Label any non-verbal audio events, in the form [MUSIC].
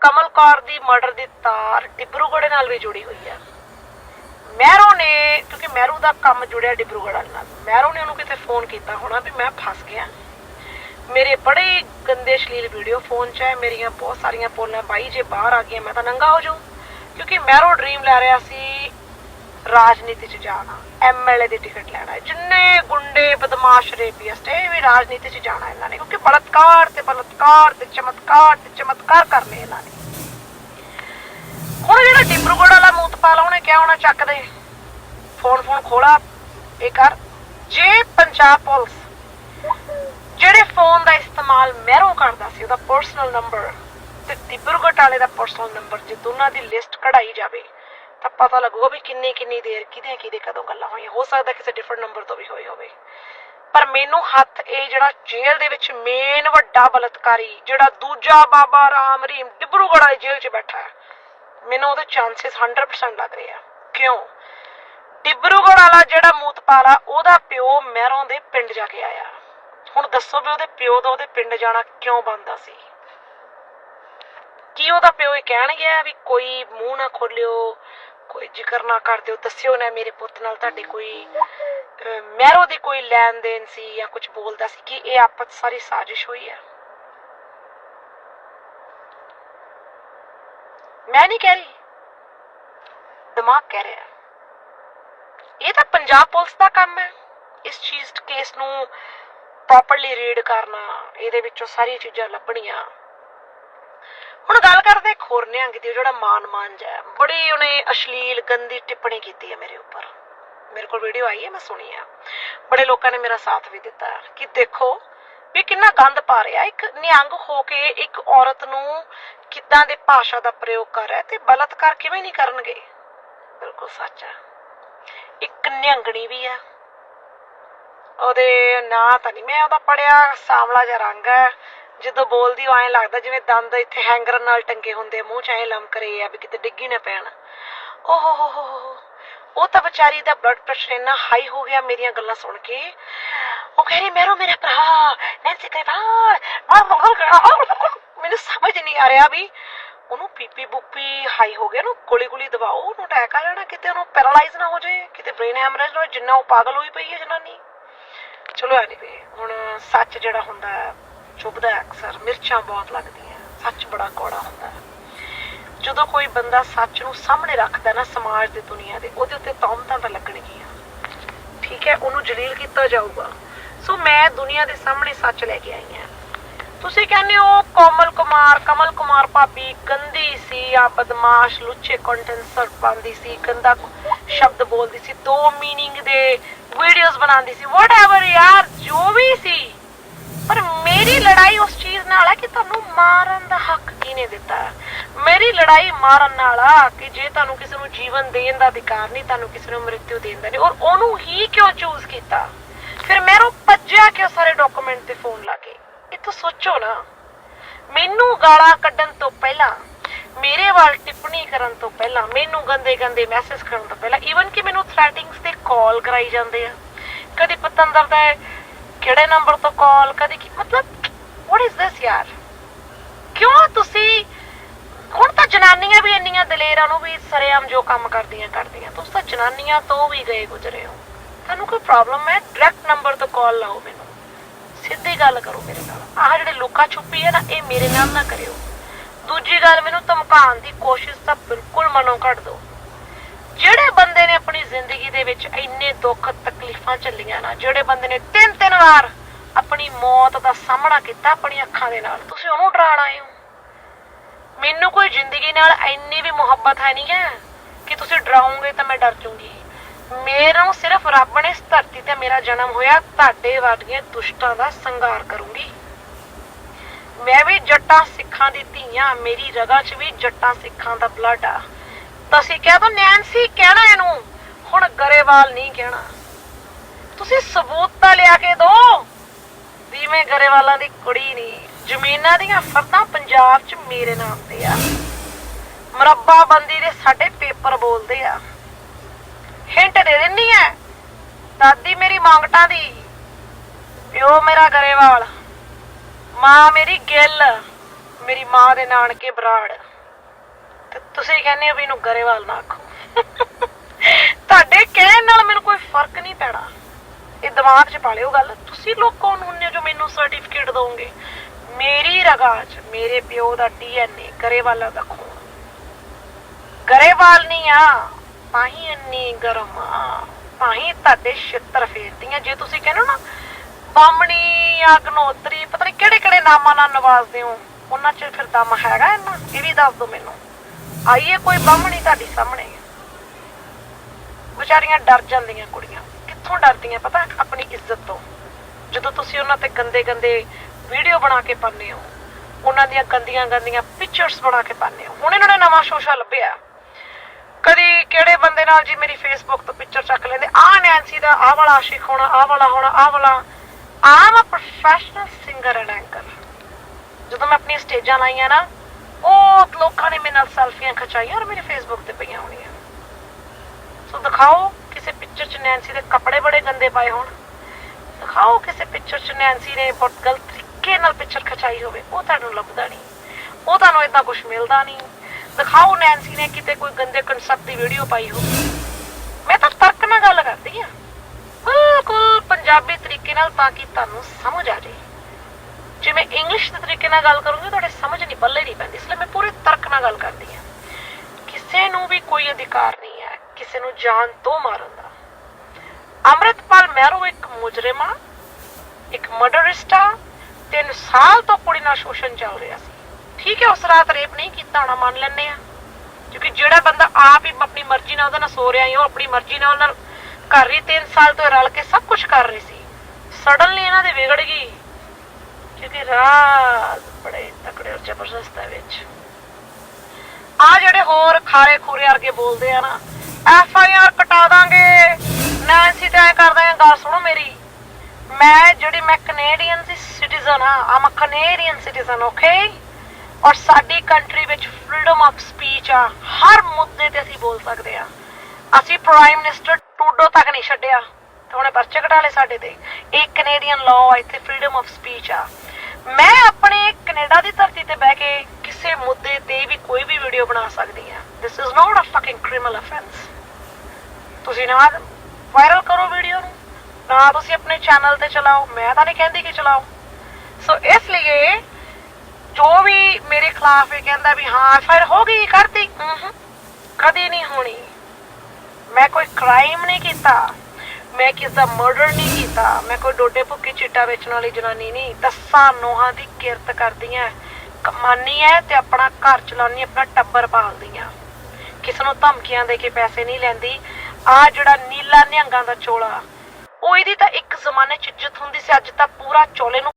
ਕਮਲ ਕੌਰ ਦੀ murder ਦੀ ਤਾਰ ਡਿਬਰੂਗੜ੍ਹ ਨਾਲ ਵੀ ਜੁੜੀ ਹੋਈ ਹੈ। ਮਹਿਰੋ ਨੇ, ਕਿਉਂਕਿ ਮਹਿਰੂ ਦਾ ਕੰਮ ਜੁੜਿਆ ਡਿਬਰੂਗੜ੍ਹ ਨਾਲ ਮਹਿਰੋ ਨੇ ਉਹਨੂੰ ਕਿਤੇ ਫੋਨ ਕੀਤਾ ਹੋਣਾ ਵੀ ਮੈਂ ਫਸ ਗਿਆ। ਮੇਰੇ ਬੜੇ ਗੰਦੇ ਸ਼ਲੀਲ ਵੀਡੀਓ ਫੋਨ 'ਚ ਹੈ, ਮੇਰੀਆਂ ਬਹੁਤ ਸਾਰੀਆਂ ਪੋਲਾਂ, ਬਾਈ ਜੇ ਬਾਹਰ ਆ ਗਈਆਂ, ਮੈਂ ਤਾਂ ਨੰਗਾ ਹੋ ਜਾਊਂ। ਕਿਉਂਕਿ ਮਹਿਰੋ ਡ੍ਰੀਮ ਲੈ ਰਿਹਾ ਸੀ ਰਾਜਨੀਤੀ 'ਚ ਜਾਣਾ ਐਮਐਲਏ ਦੀ ਟਿਕਟ ਲੈਣਾ, ਜਿੰਨੇ ਗੁੰਡੇ ਬਦਮਾਸ਼ ਰੇਪੀਸਟ ਇਹ ਵੀ ਰਾਜਨੀਤੀ 'ਚ ਜਾਣਾ ਇਹਨਾਂ ਨੇ, ਕਿਉਂਕਿ ਬਲਤਕਾਰ ਤੇ ਬਲਤਕਾਰ ਤੇ ਚਮਤਕਾਰ ਤੇ ਚਮਤਕਾਰ ਕਰਨੇ ਇਹਨਾਂ ਨੇ। ਹੁਣ ਜਿਹੜਾ ਡਿਬਰੂਗੜ੍ਹ ਵਾਲਾ ਮੂਤਪਾਲ ਉਹਨੇ ਕਿਹਾ ਹੋਣਾ, ਚੱਕ ਦੇ, ਫੋਨ ਫੋਨ ਖੋਲਾ, ਇਹ ਕਰ। ਜੇ ਪੰਜਾਬ ਪੁਲਿਸ ਜਿਹੜੇ ਫੋਨ ਦਾ ਇਸਤੇਮਾਲ ਮਹਿਰੋਂ ਕਰਦਾ ਸੀ, ਉਹਦਾ ਪਰਸਨਲ ਨੰਬਰ ਤੇ ਡਿਬਰੂਗੜ੍ਹ ਵਾਲੇ ਦਾ ਪਰਸਨਲ ਨੰਬਰ ਜੇ ਦੋਨਾਂ ਦੀ ਲਿਸਟ ਕਢਾਈ ਜਾਵੇ ਤਾਂ ਪਤਾ ਲੱਗੂਗਾ ਵੀ ਕਿੰਨੀ ਕਿੰਨੀ ਦੇਰ ਕਿਹਦੇ ਕਿਹਦੇ ਕਦੋਂ ਗੱਲਾਂ ਹੋਈਆਂ। ਹੋ ਸਕਦਾ ਕਿਸੇ ਡਿਫਰੈਂਟ ਨੰਬਰ ਤੋਂ ਵੀ ਹੋਈ ਹੋਵੇ। ਪਰ ਮੈਨੂੰ ਹੱਥ ਇਹ ਜਿਹੜਾ ਜੇਲ੍ਹ ਦੇ ਵਿੱਚ ਮੇਨ ਵੱਡਾ ਬਲਤਕਾਰੀ, ਜਿਹੜਾ ਦੂਜਾ ਬਾਬਾ ਰਾਮ ਰਹੀਮ ਡਿਬਰੂਗੜ੍ਹ ਵਾਲੀ ਜੇਲ੍ਹ 'ਚ ਬੈਠਾ ਹੈ, ਮੈਨੂੰ ਉਹਦੇ ਚਾਂਸਸ 100% ਲੱਗ ਰਹੇ ਆ। ਕਿਉਂ? ਡਿਬਰੂਗੜ੍ਹ ਵਾਲਾ ਜਿਹੜਾ ਮੂਤਪਾਲ ਆ ਉਹਦਾ ਪਿਓ ਮਹਿਰੋਂ ਦੇ ਪਿੰਡ ਜਾ ਕੇ ਆਇਆ। ਹੁਣ ਦੱਸੋ ਵੀ ਉਹਦੇ ਪਿਓ ਦਾ ਉਹਦੇ ਪਿੰਡ ਜਾਣਾ ਕਿਉਂ ਬੰਦਾ ਸੀ? ਕੀ ਉਹਦਾ ਪਿਓ ਇਹ ਕਹਿਣ ਗਿਆ ਵੀ ਕੋਈ ਮੂੰਹ ਨਾ ਖੋਲਿਓ ਕੋਈ ਜ਼ਿਕਰ ਨਾ ਕਰ ਦਿਓ ਦੱਸਿਓ ਨਾ ਮੇਰੇ ਪੁੱਤ ਨਾਲ ਤੁਹਾਡੀ ਕੋਈ ਅਹ, ਦੀ ਕੋਈ ਲੈਣ ਦੇਣ ਸੀ ਜਾਂ ਕੁਝ ਬੋਲਦਾ ਸੀ ਕਿ ਇਹ ਆਪਸ ਸਾਰੀ ਸਾਜ਼ਿਸ਼ ਹੋਈ ਹੈ? ਮੈਂ ਨਹੀਂ ਕਹਿ ਰਹੀ। ਦਿਮਾਗ ਕਹਿ ਰਿਹਾ ਇਹ ਤਾਂ ਪੰਜਾਬ ਪੁਲਿਸ ਦਾ ਕੰਮ ਹੈ। ਇਸ ਚੀਜ਼ ਕੇਸ ਨੂੰ ਪ੍ਰੋਪਰਲੀ ਰੀਡ ਕਰਨਾ ਇਹਦੇ ਵਿੱਚੋਂ ਸਾਰੀਆਂ ਚੀਜ਼ਾਂ ਲੱਭਣੀਆਂ। ਹੁਣ ਗੱਲ ਕਰਦੇ ਇੱਕ ਹੋਰ ਨਿਹੰਗ ਦੀ, ਜਿਹੜਾ ਮਾਨ ਮਾਂਜ ਹੈ। ਬੜੀ ਉਹਨੇ ਅਸ਼ਲੀਲ, ਗੰਦੀ ਟਿੱਪਣੀ ਕੀਤੀ ਹੈ ਮੇਰੇ ਉੱਪਰ। ਮੇਰੇ ਕੋਲ ਵੀਡੀਓ ਆਈ ਹੈ, ਮੈਂ ਸੁਣੀ ਆ। ਬੜੇ ਲੋਕਾਂ ਨੇ ਮੇਰਾ ਸਾਥ ਵੀ ਦਿੱਤਾ ਕਿ ਦੇਖੋ ਵੀ ਕਿੰਨਾ ਗੰਦ ਪਾ ਰਿਹਾ। ਇੱਕ ਨਿਹੰਗ ਹੋ ਕੇ ਇੱਕ ਔਰਤ ਨੂੰ ਕਿੱਦਾਂ ਦੇ ਭਾਸ਼ਾ ਦਾ ਪ੍ਰਯੋਗ ਕਰ ਰਿਹਾ ਤੇ ਬਲਤਕਾਰ ਕਿਵੇਂ ਨਹੀਂ ਕਰਨਗੇ? ਬਿਲਕੁਲ ਸੱਚ ਆ ਇੱਕ ਨਿਹੰਗਣੀ ਵੀ ਆ ਉਹਦੇ ਨਾਂ ਤਾਂ ਨਹੀਂ ਮੈਂ ਉਹਦਾ ਪੜਿਆ, ਸਾਵਲਾ ਜਿਹਾ ਰੰਗ ਹੈ। ਜਦੋਂ ਬੋਲਦੀ ਉਹ ਲੱਗਦਾ ਜਿਵੇਂ ਦੰਦ ਇੱਥੇ ਹੈਂਗਰ ਨਾਲ ਟੰਗੇ ਹੁੰਦੇ ਆ, ਮੂੰਹ ਚ ਐਂ ਲਮਕ ਰਹੇ ਆ ਵੀ ਕਿਤੇ ਡਿੱਗੀ ਨਾ ਪੈਣ। ਓਹ ਹੋ ਹੋ ਹੋ ਉਹ ਤਾਂ ਵਿਚਾਰੀ ਦਾ ਬਲੱਡ ਪ੍ਰੈਸ਼ਰ ਇੰਨਾ ਹਾਈ ਹੋ ਗਿਆ ਮੇਰੀਆਂ ਗੱਲਾਂ ਸੁਣ ਕੇ। ਉਹ ਕਹਿ ਰਹੀ ਮੇਰੋ ਮੇਰਾ ਭਰਾ ਨੈਂਸੀ ਗਰੇਵਾਲ ਮੈਨੂੰ ਸਮਝ ਨਹੀਂ ਆ ਰਿਹਾ ਵੀ ਉਹਨੂੰ ਪੀਪੀ ਬੁੱਪੀ ਹਾਈ ਹੋ ਗਿਆ ਨੂੰ ਗੋਲੀ ਗੋਲੀ ਦਵਾਓ ਉਹਨੂੰ ਅਟੈਕ ਆ ਜਾਣਾ ਕਿਤੇ ਉਹਨੂੰ ਪੈਰਾਲਾਈਜ਼ ਨਾ ਹੋ ਜਾਏ ਕਿਤੇ ਬ੍ਰੇਨ ਹੈਮਰੇਜ ਨਾ ਹੋਏ ਜਿੰਨਾ ਉਹ ਪਾਗਲ ਹੋਈ ਪਈ ਹੈ ਜਨਾਨੀ। ਚਲੋ ਐਨੀਵੇ ਹੁਣ ਸੱਚ ਜਿਹੜਾ ਹੁੰਦਾ ਚੁੱਭਦਾ ਅਕਸਰ, ਮਿਰਚਾਂ ਬਹੁਤ ਲੱਗਦੀਆਂ, ਸੱਚ ਬੜਾ ਕੌੜਾ ਹੁੰਦਾ ਹੈ। ਜਦੋਂ ਕੋਈ ਬੰਦਾ ਸੱਚ ਨੂੰ ਸਾਹਮਣੇ ਰੱਖਦਾ ਨਾ ਸਮਾਜ ਦੇ ਦੁਨੀਆ ਦੇ, ਉਹਦੇ ਉੱਤੇ ਤੌਮਤਾਂ ਤਾਂ ਲੱਗਣਗੀਆਂ। ਠੀਕ ਹੈ, ਉਹਨੂੰ ਜਲੀਲ ਕੀਤਾ ਜਾਊਗਾ। ਸੋ ਮੈਂ ਦੁਨੀਆ ਦੇ ਸਾਹਮਣੇ ਸੱਚ ਲੈ ਕੇ ਆਈ ਹਾਂ। ਤੁਸੀਂ ਕਹਿੰਦੇ ਹੋ, ਕੋਮਲ ਕੁਮਾਰ, ਕਮਲ ਕੁਮਾਰ ਭਾਬੀ ਗੰਦੀ ਸੀ ਆ ਬਦਮਾਸ਼, ਲੁੱਚੇ ਕੰਟੈਂਟ ਪਾਉਂਦੀ ਸੀ, ਗੰਦਾ ਸ਼ਬਦ ਬੋਲਦੀ ਸੀ, ਦੋ ਮੀਨਿੰਗ ਦੇ ਵੀਡੀਓਜ਼ ਬਣਾਉਂਦੀ ਸੀ ਵਟਐਵਰ ਯਾਰ, ਜੋ ਵੀ ਸੀ। ਪਰ ਮੇਰੀ ਲੜਾਈ ਉਸ ਚੀਜ਼ ਨਾਲ ਹੈ ਕਿ ਤੁਹਾਨੂੰ ਮਾਰਨ ਦਾ ਹੱਕ ਕਿਹਨੇ ਦਿੱਤਾ? ਮੇਰੀ ਲੜਾਈ ਮਾਰਨ ਨਾਲ ਆ ਕਿ ਜੇ ਤੁਹਾਨੂੰ ਕਿਸੇ ਨੂੰ ਜੀਵਨ ਦੇਣ ਦਾ ਅਧਿਕਾਰ ਨਹੀਂ, ਤੁਹਾਨੂੰ ਕਿਸੇ ਨੂੰ ਮ੍ਰਿਤਿੂ ਦੇਣ ਦਾ ਨਹੀਂ। ਔਰ ਉਹਨੂੰ ਹੀ ਕਿਉਂ ਚੂਜ਼ ਕੀਤਾ? ਫਿਰ ਮੈਰੋਂ ਭੱਜਿਆ ਕਿ ਸਾਰੇ ਡਾਕੂਮੈਂਟ ਤੇ ਫੋਨ ਲਾ ਕੇ? ਇੱਥੋਂ ਸੋਚੋ ਨਾ। ਮੈਨੂੰ ਗਾਲਾਂ ਕੱਢਣ ਤੋਂ ਪਹਿਲਾਂ, ਮੇਰੇ ਵੱਲ ਟਿੱਪਣੀ ਕਰਨ ਤੋਂ ਪਹਿਲਾਂ, ਮੈਨੂੰ ਗੰਦੇ ਗੰਦੇ ਮੈਸੇਜ ਕਰਨ ਤੋਂ ਪਹਿਲਾਂ ਈਵਨ ਕਿ ਮੈਨੂੰ ਥ੍ਰੈਟਿੰਗਸ ਤੇ ਕਾਲ ਕਰਾਈ ਜਾਂਦੇ ਆ। ਕਦੇ ਪਤੰਦਰ ਦਾ ਕਿਹੜੇ ਨੰਬਰ ਤੋਂ ਕਾਲ, ਕਦੀ ਕੀ? ਮਤਲਬ ਵਾਟ ਇਜ਼ ਦਿਸ ਯਾਰ? ਕਿਉਂ ਤੁਸੀਂ, ਹੁਣ ਤਾਂ ਜਨਾਨੀਆਂ ਵੀ ਇੰਨੀਆਂ ਦਲੇਰਾਂ ਨੂੰ ਵੀ ਸਰੇਆਮ ਜੋ ਕੰਮ ਕਰਦੀਆਂ ਕਰਦੀਆਂ, ਤੁਸੀਂ ਤਾਂ ਜਨਾਨੀਆਂ ਤੋਂ ਵੀ ਗਏ ਗੁਜ਼ਰੇ ਹੋ। ਤੁਹਾਨੂੰ ਕੋਈ ਪ੍ਰੋਬਲਮ ਹੈ? ਡਾਇਰੈਕਟ ਨੰਬਰ ਤੋਂ ਕਾਲ ਲਾਓ ਮੈਨੂੰ। ਸਿੱਧੀ ਗੱਲ ਕਰੋ ਮੇਰੇ ਨਾਲ। ਆਹ ਜਿਹੜੇ ਲੁਕਾ ਛੁਪੀ ਹੈ ਨਾ, ਇਹ ਮੇਰੇ ਨਾਲ ਨਾ ਕਰਿਓ। ਦੂਜੀ ਗੱਲ, ਮੈਨੂੰ ਧਮਕਾਉਣ ਦੀ ਕੋਸ਼ਿਸ਼ ਤਾਂ ਬਿਲਕੁਲ ਮਨੋਂ ਕੱਢ ਦਿਓ। ਜਿਹੜੇ ਬੰਦੇ ਨੇ ਆਪਣੀ ਜ਼ਿੰਦਗੀ ਦੇ ਵਿੱਚ ਇੰਨੇ ਦੁੱਖ ਤਕਲੀਫਾਂ ਝੱਲੀਆਂ ਨਾ, ਜਿਹੜੇ ਬੰਦੇ ਨੇ ਵਾਰ ਆਪਣੀ ਮੌਤ ਦਾ ਸਾਹਮਣਾ ਕੀਤਾ ਆਪਣੀ ਅੱਖਾਂ ਦੇ ਨਾਲ। ਤੁਸੀਂ ਉਹਨੂੰ ਡਰਾਣ ਆਏ ਹੋ। ਮੈਨੂੰ ਕੋਈ ਜ਼ਿੰਦਗੀ ਨਾਲ ਇੰਨੀ ਵੀ ਮੁਹੱਬਤ ਹੈ ਨਹੀਂ ਹੈ ਕਿ ਤੁਸੀਂ ਡਰਾਉਂਗੇ ਤਾਂ ਮੈਂ ਡਰ ਜਾਊਂਗੀ ਮੇਰੋਂ ਸਿਰਫ ਰੱਬ ਨੇ ਇਸ ਧਰਤੀ ਤੇ ਮੇਰਾ ਜਨਮ ਹੋਇਆ, ਤੁਹਾਡੇ ਵਰਗੀਆਂ ਦੁਸ਼ਟਾਂ ਦਾ ਸੰਘਾਰ ਕਰੂੰਗੀ। ਮੈਂ ਵੀ ਜੱਟਾਂ ਸਿੱਖਾਂ ਦੀ ਧੀਆਂ, ਮੇਰੀ ਰਗਾਂ 'ਚ ਵੀ ਜੱਟਾਂ ਸਿੱਖਾਂ ਦਾ ਬਲੱਡ ਆ। ਤੁਸੀਂ ਕਹਿ ਦੋ ਨੈਂਸੀ ਕਹਿਣਾ ਇਹਨੂੰ। ਹੁਣ ਗਰੇਵਾਲ ਨਹੀਂ ਕਹਿਣਾ। ਤੁਸੀਂ ਸਬੂਤ ਵੀ ਦੀ ਕੁੜੀ ਨਹੀਂ, ਜ਼ਮੀਨਾਂ ਦੀਆਂ ਫਰਦਾਂ ਪੰਜਾਬ 'ਚ ਮੇਰੇ ਨਾਮ ਤੇ ਆ। ਮਰੱਬਾ ਬੰਦੀ ਦੇ ਸਾਡੇ ਪੇਪਰ ਬੋਲਦੇ ਆ। ਹਿੰਟ ਦੇ ਦਿੰਨੀ ਐ ਦਾਦੀ ਮੇਰੀ ਮੰਗਟਾਂ ਦੀ, ਪਿਓ ਮੇਰਾ ਗਰੇਵਾਲ, ਮਾਂ ਮੇਰੀ ਗਿੱਲ, ਮੇਰੀ ਮਾਂ ਦੇ ਨਾਨਕੇ ਬਰਾੜ। ਤੇ ਤੁਸੀਂ ਕਹਿੰਦੇ ਹੋ ਵੀ ਇਹਨੂੰ ਗਰੇਵਾਲ ਨਾ ਆਖੋ। [LAUGHS] ਤੁਹਾਡੇ ਕਹਿਣ ਨਾਲ ਮੈਨੂੰ ਕੋਈ ਫ਼ਰਕ ਨਹੀਂ ਪੈਣਾ। ਦਿਮਾਗ 'ਚ ਪਾ ਲਿਓ ਗੱਲ। ਤੁਸੀਂ ਲੋਕ ਕੌਣ ਹੁੰਦੇ ਹੋ ਜੋ ਮੈਨੂੰ ਸਰਟੀਫਿਕੇਟ ਦੋਗੇ ਮੇਰੀ ਰਗਾ 'ਚ ਮੇਰੇ ਪਿਓ ਦਾ ਡੀਐਨਏ ਗਰੇਵਾਲਾ ਦਾ ਖੂਨ। ਗਰੇਵਾਲ ਨਹੀਂ ਆ ਤਾਂ ਇੰਨੀ ਗਰਮ ਆ। ਤਾਂ ਤੁਹਾਡੇ ਛਿੱਤਰ ਫੇਰਦੀਆਂ। ਜੇ ਤੁਸੀਂ ਕਹਿੰਦੇ ਹੋ ਨਾ ਬਾਮਣੀ ਅਗਨੋਤਰੀ ਪਤਾ ਨਹੀਂ ਕਿਹੜੇ ਕਿਹੜੇ ਨਾਮਾਂ ਨਾਲ ਨਵਾਜ਼ਦੇ ਹੋ, ਉਹਨਾਂ 'ਚ ਫਿਰ ਦਮ ਹੈਗਾ ਇਹਨਾਂ? ਇਹ ਵੀ ਦੱਸ ਦਿਓ ਮੈਨੂੰ। ਆਈਏ ਕੋਈ ਬਾਹਮਣੀ ਤੁਹਾਡੀ ਸਾਹਮਣੇ। ਵਿਚਾਰੀਆਂ ਡਰ ਜਾਂਦੀਆਂ ਕੁੜੀਆਂ। ਕਿੱਥੋਂ ਡਰਦੀਆਂ ਪਤਾ? ਆਪਣੀ ਇੱਜ਼ਤ ਤੋਂ। ਜਦੋਂ ਤੁਸੀਂ ਉਹਨਾਂ ਤੇ ਗੰਦੇ ਗੰਦੇ ਵੀਡੀਓ ਬਣਾ ਕੇ ਪਾਉਂਦੇ ਹੋ, ਉਹਨਾਂ ਦੀਆਂ ਗੰਦੀਆਂ ਗੰਦੀਆਂ ਪਿਕਚਰਸ ਬਣਾ ਕੇ ਪਾਉਂਦੇ ਹੋ, ਹੁਣ ਇਹਨਾਂ ਨੇ ਨਵਾਂ ਸ਼ੋਸ਼ਾ ਲੱਭਿਆ। ਕਦੀ ਕਿਹੜੇ ਬੰਦੇ ਨਾਲ ਜੀ ਮੇਰੀ ਫੇਸਬੁੱਕ ਤੋਂ ਪਿਕਚਰ ਚੱਕ ਲੈਂਦੇ, ਆਹ ਨੈਂਸੀ ਦਾ, ਆਹ ਵਾਲਾ ਆਸ਼ਿਕ ਹੋਣਾ, ਆਹ ਵਾਲਾ ਹੋਣਾ, ਆਹ ਵਾਲਾ। ਆਮ a professional singer and anchor ਜਦੋਂ ਮੈਂ ਆਪਣੀ ਸਟੇਜਾਂ ਲਾਈਆਂ ਨਾ, ਉਹ ਲੋਕਾਂ ਨੇ ਮੇਰੇ ਨਾਲ ਸੈਲਫੀਆਂ ਖਿਚਾਈਆਂ ਔਰ ਮੇਰੇ ਫੇਸਬੁੱਕ ਤੇ ਪਈਆਂ ਹੋਣੀਆਂ। ਸੋ ਦਿਖਾਓ ਪਿਕਚਰ 'ਚ ਨੈਂਸੀ ਦੇ ਕੱਪੜੇ ਬੜੇ ਗੰਦੇ ਪਾਏ ਹੋਣ। ਦਿਖਾਓ ਕਿਸੇ ਪਿਕਚਰ 'ਚ ਨੈਂਸੀ ਨੇ ਬਹੁਤ ਗਲਤ ਤਰੀਕੇ ਨਾਲ ਪਿਕਚਰ ਖਿਚਾਈ ਹੋਵੇ, ਉਹ ਤੁਹਾਨੂੰ ਲੱਭਦਾ ਨਹੀਂ। ਉਹ ਤੁਹਾਨੂੰ ਇਦਾਂ ਕੁਝ ਮਿਲਦਾ ਨਹੀਂ। ਦਿਖਾਓ ਨੈਂਸੀ ਨੇ ਕਿਤੇ ਕੋਈ ਗੰਦੇ ਕਨਸੈਪਟ ਦੀ ਵੀਡੀਓ ਪਾਈ ਹੋਵੇ। ਮੈਂ ਤਾਂ ਤਰਕ ਨਾਲ ਗੱਲ ਕਰਦੀ ਆ ਬਿਲਕੁਲ ਪੰਜਾਬੀ ਤਰੀਕੇ ਨਾਲ ਤਾਂ ਕਿ ਤੁਹਾਨੂੰ ਸਮਝ ਆ ਜਾਏ। ਜੇ ਮੈਂ ਇੰਗਲਿਸ਼ ਦੇ ਤਰੀਕੇ ਨਾਲ ਗੱਲ ਕਰੂੰਗੀ, ਤੁਹਾਡੇ ਸਮਝ ਨਹੀਂ ਪੱਲੇ ਨਹੀਂ ਪੈਂਦੀ। ਇਸ ਲਈ ਮੈਂ ਪੂਰੇ ਤਰਕ ਨਾਲ ਗੱਲ ਕਰਦੀ ਆ ਕਿਸੇ ਨੂੰ ਵੀ ਕੋਈ ਅਧਿਕਾਰ ਨਹੀਂ ਹੈ, ਕਿਸੇ ਨੂੰ ਜਾਨ ਤੋਂ ਮਾਰਨ ਦਾ। ਅੰਮ੍ਰਿਤਪਾਲ ਮਹਿਰੂ ਇੱਕ ਮੁਜਰਮ ਇੱਕ ਮਰਡਰਿਸਟ ਆ ਸਾਲ ਤੋਂ ਕੁੜੀ ਨਾਲ ਸ਼ੋਸ਼ਣ ਚੱਲ ਰਿਹਾ ਸੀ ਠੀਕ ਹੈ ਉਸ ਰਾਤ ਰੇਪ ਨਹੀਂ ਕੀਤਾ ਹੋਣਾ ਮੰਨ ਲੈਂਦੇ ਆ ਕਿਉਂਕਿ ਜਿਹੜਾ ਬੰਦਾ ਆਪ ਹੀ ਆਪਣੀ ਮਰਜ਼ੀ ਨਾਲ ਉਹਦੇ ਨਾਲ ਸੋ ਰਿਹਾ ਸੀ ਉਹ ਆਪਣੀ ਮਰਜ਼ੀ ਨਾਲ ਉਹਨਾਂ ਕਰ ਰਹੀ 3 ਸਾਲ ਤੋਂ ਰਲ ਕੇ ਸਭ ਕੁਝ ਕਰ ਰਹੀ ਸੀ ਸਡਨਲੀ ਇਹਨਾਂ ਦੇ ਵਿਗੜ ਗਈ ਕਿਉਂਕਿ ਰਾਜ ਬੜੇ ਤਕੜੇ ਔਰ ਜ਼ਬਰਦਸਤ ਹੈ ਵਿੱਚ ਆ ਜਿਹੜੇ ਹੋਰ ਖਾਰੇ ਖੂਰੇ ਵਰਗੇ ਬੋਲਦੇ ਆ ਨਾ ਐਫ ਆਈ ਆਰ ਕਟਾ ਦਾਂਗੇ ਨਾ ਅਸੀਂ ਤਾਂ ਐ ਕਰਦੇ ਆਂ ਗੱਲ ਸੁਣੋ ਮੇਰੀ। ਮੈਂ ਜਿਹੜੀ ਮੈਂ ਕੈਨੇਡੀਅਨ ਸਿਟੀਜ਼ਨ ਹਾਂ ਆਮ ਕੈਨੇਡੀਅਨ ਸਿਟੀਜ਼ਨ ਓਕੇ ਔਰ ਸਾਡੀ ਕੰਟਰੀ ਵਿੱਚ ਫਰੀडम ਆਫ ਸਪੀਚ ਆ, ਹਰ ਮੁੱਦੇ ਤੇ ਅਸੀਂ ਬੋਲ ਸਕਦੇ ਆ ਅਸੀਂ ਪ੍ਰਾਈਮ ਮਿਨਿਸਟਰ ਟੂਡੋ ਤੱਕ ਨਹੀਂ ਛੱਡਿਆ, ਤੇ ਉਹਨੇ ਪਰਚੇ ਘਟਾ ਲਏ ਸਾਡੇ ਤੇ। ਇਹ ਕੈਨੇਡੀਅਨ ਲਾਅ ਆ, ਇੱਥੇ ਫਰੀडम ਆਫ ਸਪੀਚ ਆ। ਮੈਂ ਆਪਣੇ ਕੈਨੇਡਾ ਦੀ ਧਰਤੀ ਤੇ ਬਹਿ ਕੇ ਕਿਸੇ ਮੁੱਦੇ ਤੇ ਵੀ ਕੋਈ ਵੀ ਵੀਡੀਓ ਬਣਾ ਸਕਦੀ ਆ this is not a fucking criminal offence ਤੁਸੀਂ ਨਾ ਵਾਇਰਲ ਕਰੋ ਵੀਡੀਓ ਨੂੰ ਨਾ ਤੁਸੀਂ ਆਪਣੇ ਚੈਨਲ ਤੇ ਚਲਾਓ ਮੈਂ ਤਾਂ ਨਹੀਂ ਕਹਿੰਦੀ ਕਿ ਚਲਾਓ। ਸੋ ਇਸ ਲਈ ਜੋ ਵੀ ਮੇਰੇ ਖਿਲਾਫ ਇਹ ਕਹਿੰਦਾ ਵੀ ਹਾਂ ਫਿਰ ਹੋ ਗਈ ਕਰਤੀ। ਕਦੀ ਨਹੀਂ ਹੋਣੀ। ਮੈਂ ਕੋਈ ਕ੍ਰਾਈਮ ਨਹੀਂ ਕੀਤਾ। ਮੈਂ ਕਿਸ ਦਾ ਮਰਡਰ ਨਹੀਂ ਕੀਤਾ। ਮੈਂ ਕੋਈ ਡੋਡੇ ਭੁੱਕੀ ਚਿੱਟਾ ਵੇਚਣ ਵਾਲੀ ਜਨਾਨੀ ਨਹੀਂ। ਦਸਾਂ ਨੋਹਾਂ ਦੀ ਕਿਰਤ ਕਰਦੀ ਐ ਕਮਾਨੀ ਐ ਤੇ ਆਪਣਾ ਘਰ ਚਲਾਉਣੀ ਆਪਣਾ ਟੱਬਰ ਪਾਲਦੀ ਆ। ਕਿਸੇ ਨੂੰ ਧਮਕੀਆਂ ਦੇ ਕੇ ਪੈਸੇ ਨਹੀਂ ਲੈਂਦੀ। ਆ ਜਿਹੜਾ ਨੀਲਾ ਨਿਹੰਗਾਂ ਦਾ ਚੋਲਾ, ਉਹ ਇਹਦੀ ਤਾਂ ਇੱਕ ਜ਼ਮਾਨੇ ਚ ਇੱਜ਼ਤ ਹੁੰਦੀ ਸੀ, ਅੱਜ ਤਾਂ ਪੂਰਾ ਚੋਲੇ ਨੂੰ